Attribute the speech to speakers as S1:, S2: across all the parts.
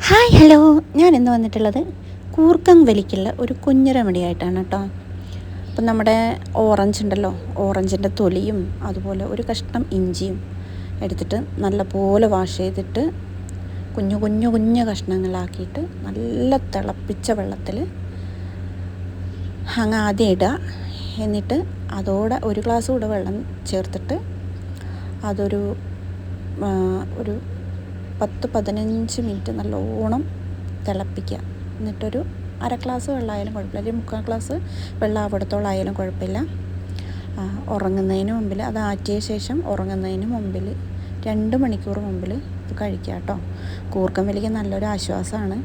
S1: Hi hello ഞാൻ ഇന്ന് വന്നിട്ടുള്ളത് കൂർക്കം വലിക്കുള്ള ഒരു കുഞ്ഞു റെമഡി ആയിട്ടാണ് കേട്ടോ. അപ്പം നമ്മുടെ ഓറഞ്ച് ഉണ്ടല്ലോ ഓറഞ്ചിന്റെ തൊലിയും അതുപോലെ ഒരു കഷ്ണം ഇഞ്ചിയും എടുത്തിട്ട് നല്ലപോലെ വാഷ് ചെയ്തിട്ട് കുഞ്ഞു കുഞ്ഞു കുഞ്ഞു കഷ്ണങ്ങളാക്കിയിട്ട് നല്ല തിളപ്പിച്ച വെള്ളത്തിൽ അങ്ങ് ആദ്യം ഇടുക. എന്നിട്ട് അതോടെ ഒരു ഗ്ലാസ് കൂടെ വെള്ളം ചേർത്തിട്ട് അതൊരു ഒരു പത്ത് പതിനഞ്ച് മിനിറ്റ് നല്ലോണം തിളപ്പിക്കുക. എന്നിട്ടൊരു അര ഗ്ലാസ് വെള്ളമായാലും കുഴപ്പമില്ല. ഒരു മുക്കാൽ ഗ്ലാസ് വെള്ളം അവിടത്തോളം ആയാലും കുഴപ്പമില്ല ഉറങ്ങുന്നതിന് മുമ്പിൽ അത് ആറ്റിയ ശേഷം ഉറങ്ങുന്നതിന് മുമ്പിൽ രണ്ട് മണിക്കൂർ മുമ്പിൽ ഇത് കഴിക്കുക കേട്ടോ. കൂർക്കം വലിക്ക് നല്ലൊരു ആശ്വാസമാണ്.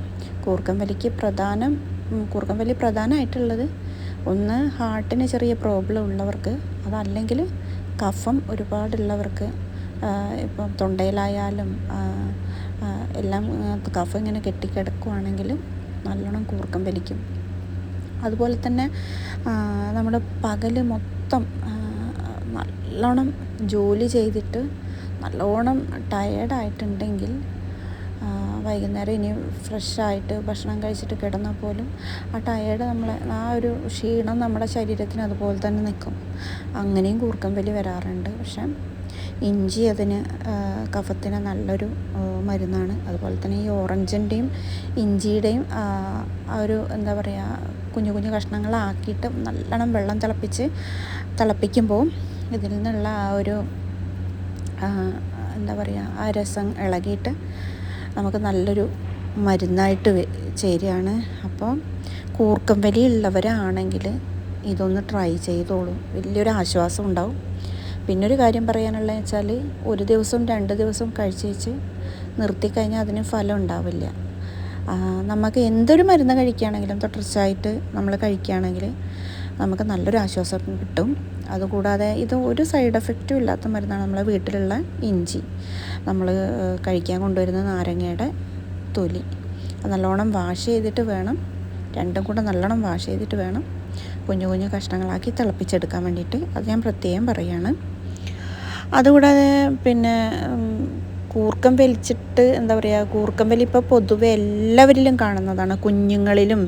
S1: കൂർക്കം വലിക്ക് പ്രധാനം കൂർക്കം വലി പ്രധാനമായിട്ടുള്ളത് ഒന്ന് ഹാർട്ടിന് ചെറിയ പ്രോബ്ലം ഉള്ളവർക്ക് അതല്ലെങ്കിൽ കഫം ഒരുപാടുള്ളവർക്ക് ഇപ്പം തൊണ്ടയിലായാലും എല്ലാം കഫ ഇങ്ങനെ കെട്ടിക്കിടക്കുവാണെങ്കിൽ നല്ലോണം കൂർക്കം വലിക്കും. അതുപോലെ തന്നെ നമ്മൾ പകൽ മൊത്തം നല്ലോണം ജോലി ചെയ്തിട്ട് നല്ലോണം ടയേർഡായിട്ടുണ്ടെങ്കിൽ വൈകുന്നേരം ഇനി ഫ്രഷായിട്ട് ഭക്ഷണം കഴിച്ചിട്ട് കിടന്നാൽ പോലും ആ ടയേർഡ് നമ്മളെ ആ ഒരു ക്ഷീണം നമ്മുടെ ശരീരത്തിന് അതുപോലെ തന്നെ നിൽക്കും. അങ്ങനെയും കൂർക്കം വലി വരാറുണ്ട്. പക്ഷെ ഇഞ്ചി അതിന് കഫത്തിന് നല്ലൊരു മരുന്നാണ്. അതുപോലെ തന്നെ ഈ ഓറഞ്ചിന്റെയും ഇഞ്ചിയുടെയും ആ ഒരു എന്താ പറയുക കുഞ്ഞു കുഞ്ഞു കഷ്ണങ്ങളാക്കിയിട്ട് നല്ലോണം വെള്ളം തിളപ്പിച്ച് തിളപ്പിക്കുമ്പോൾ ഇതിൽ നിന്നുള്ള ആ ഒരു എന്താ പറയുക ആ രസം ഇളകിയിട്ട് നമുക്ക് നല്ലൊരു മരുന്നായിട്ട് ചേരുകയാണ്. അപ്പോൾ കൂർക്കം വലി ഉള്ളവരാണെങ്കിൽ ഇതൊന്ന് ട്രൈ ചെയ്തോളൂ. വലിയൊരു ആശ്വാസം ഉണ്ടാവും. പിന്നെ ഒരു കാര്യം പറയാനുള്ളത് വെച്ചാൽ ഒരു ദിവസം രണ്ട് ദിവസം കഴിച്ച് വെച്ച് നിർത്തിക്കഴിഞ്ഞാൽ അതിന് ഫലം ഉണ്ടാവില്ല. നമുക്ക് എന്തൊരു മരുന്ന് കഴിക്കുകയാണെങ്കിലും തുടർച്ചയായിട്ട് നമ്മൾ കഴിക്കുകയാണെങ്കിൽ നമുക്ക് നല്ലൊരു ആശ്വാസം കിട്ടും. അതുകൂടാതെ ഇത് ഒരു സൈഡ് എഫക്റ്റും ഇല്ലാത്ത മരുന്നാണ് നമ്മളെ വീട്ടിലുള്ള ഇഞ്ചി. നമ്മൾ കഴിക്കാൻ കൊണ്ടുവരുന്ന നാരങ്ങയുടെ തൊലി. അത് നല്ലോണം വാഷ് ചെയ്തിട്ട് വേണം. രണ്ടും കൂടെ നല്ലോണം വാഷ് ചെയ്തിട്ട് വേണം. കുഞ്ഞു കുഞ്ഞു കഷ്ണങ്ങളാക്കി തിളപ്പിച്ചെടുക്കാൻ വേണ്ടിയിട്ട്. അത് ഞാൻ പ്രത്യേകം പറയാണ്. അതുകൂടാതെ പിന്നെ കൂർക്കം വലിച്ചിട്ട് എന്താ പറയുക കൂർക്കം വലി ഇപ്പോൾ പൊതുവെ എല്ലാവരിലും കാണുന്നതാണ്. കുഞ്ഞുങ്ങളിലും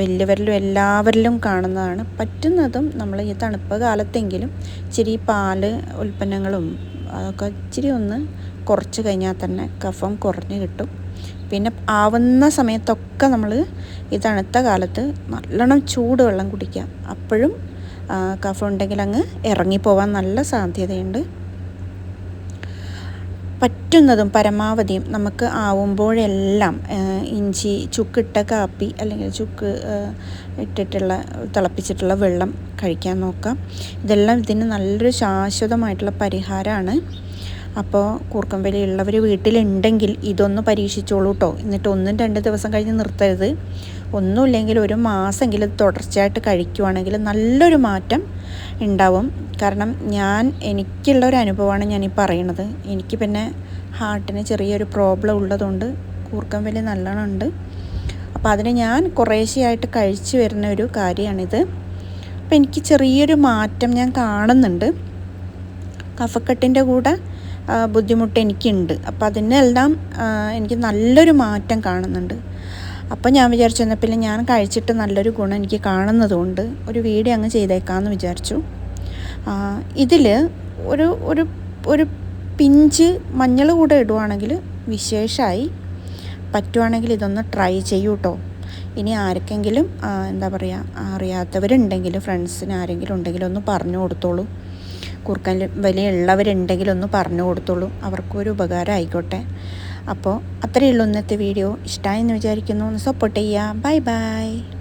S1: വലിയവരിലും എല്ലാവരിലും കാണുന്നതാണ്. പറ്റുന്നതും നമ്മൾ ഈ തണുപ്പ് കാലത്തെങ്കിലും ഇച്ചിരി പാൽ ഉൽപ്പന്നങ്ങളും അതൊക്കെ ഇച്ചിരി ഒന്ന് കുറച്ച് കഴിഞ്ഞാൽ തന്നെ കഫം കുറഞ്ഞ് കിട്ടും. പിന്നെ ആവുന്ന സമയത്തൊക്കെ നമ്മൾ ഈ തണുത്ത കാലത്ത് നല്ലോണം ചൂടുവെള്ളം കുടിക്കുക. അപ്പോഴും കഫം ഉണ്ടെങ്കിൽ അങ്ങ് ഇറങ്ങിപ്പോവാൻ നല്ല സാധ്യതയുണ്ട്. പറ്റുന്നതും പരമാവധിയും നമുക്ക് ആവുമ്പോഴെല്ലാം ഇഞ്ചി ചുക്കിട്ട കാപ്പി അല്ലെങ്കിൽ ചുക്ക് ഇട്ടിട്ടുള്ള തിളപ്പിച്ചിട്ടുള്ള വെള്ളം കഴിക്കാൻ നോക്കാം. ഇതെല്ലാം ഇതിന് നല്ലൊരു ശാശ്വതമായിട്ടുള്ള പരിഹാരമാണ്. അപ്പോൾ കൂർക്കം വലി ഉള്ളവർ വീട്ടിലുണ്ടെങ്കിൽ ഇതൊന്ന് പരീക്ഷിച്ചോളൂ കേട്ടോ എന്നിട്ട് ഒന്നും രണ്ട് ദിവസം കഴിഞ്ഞ് നിർത്തരുത്. ഒന്നുമില്ലെങ്കിൽ ഒരു മാസമെങ്കിലും തുടർച്ചയായിട്ട് കഴിക്കുവാണെങ്കിൽ നല്ലൊരു മാറ്റം ഉണ്ടാവും. കാരണം ഞാൻ എനിക്കുള്ള ഒരു അനുഭവമാണ് ഞാൻ പറയണത്. എനിക്ക് പിന്നെ ഹാർട്ടിന് ചെറിയൊരു പ്രോബ്ലം ഉള്ളതുകൊണ്ട് കൂർക്കം വലി നല്ലോണം ഉണ്ട്. അപ്പോൾ അതിന് ഞാൻ കുറേശ്ശെയായിട്ട് കഴിച്ചു വരുന്ന ഒരു കാര്യമാണിത്. അപ്പോൾ എനിക്ക് ചെറിയൊരു മാറ്റം ഞാൻ കാണുന്നുണ്ട്. കഫക്കെട്ടിന്റെ കൂടെ ബുദ്ധിമുട്ട് എനിക്കുണ്ട്. അപ്പം അതിനെല്ലാം എനിക്ക് നല്ലൊരു മാറ്റം കാണുന്നുണ്ട്. അപ്പം ഞാൻ വിചാരിച്ചു എന്നാൽ പിന്നെ ഞാൻ കഴിച്ചിട്ട് നല്ലൊരു ഗുണം എനിക്ക് കാണുന്നതുകൊണ്ട് ഒരു വീഡിയോ അങ്ങ് ചെയ്തേക്കാമെന്ന് വിചാരിച്ചു. ഇതിൽ ഒരു ഒരു ഒരു പിഞ്ച് മഞ്ഞൾ കൂടെ ഇടുവാണെങ്കിൽ വിശേഷമായി പറ്റുവാണെങ്കിൽ ഇതൊന്ന് ട്രൈ ചെയ്യൂ കേട്ടോ ഇനി ആർക്കെങ്കിലും എന്താ പറയുക അറിയാത്തവരുണ്ടെങ്കിൽ ഫ്രണ്ട്സിന് ആരെങ്കിലും ഉണ്ടെങ്കിലും ഒന്ന് പറഞ്ഞു കൊടുത്തോളൂ. കുറുക്കൻ വലിയുള്ളവരുണ്ടെങ്കിൽ ഒന്ന് പറഞ്ഞു കൊടുത്തോളൂ. അവർക്കൊരു ഉപകാരം ആയിക്കോട്ടെ. അപ്പോൾ അത്രയേ ഉള്ളൂ ഇന്നത്തെ വീഡിയോ. ഇഷ്ടമായെന്ന് വിചാരിക്കുന്നു. ഒന്ന് സപ്പോർട്ട് ചെയ്യുക. Bye bye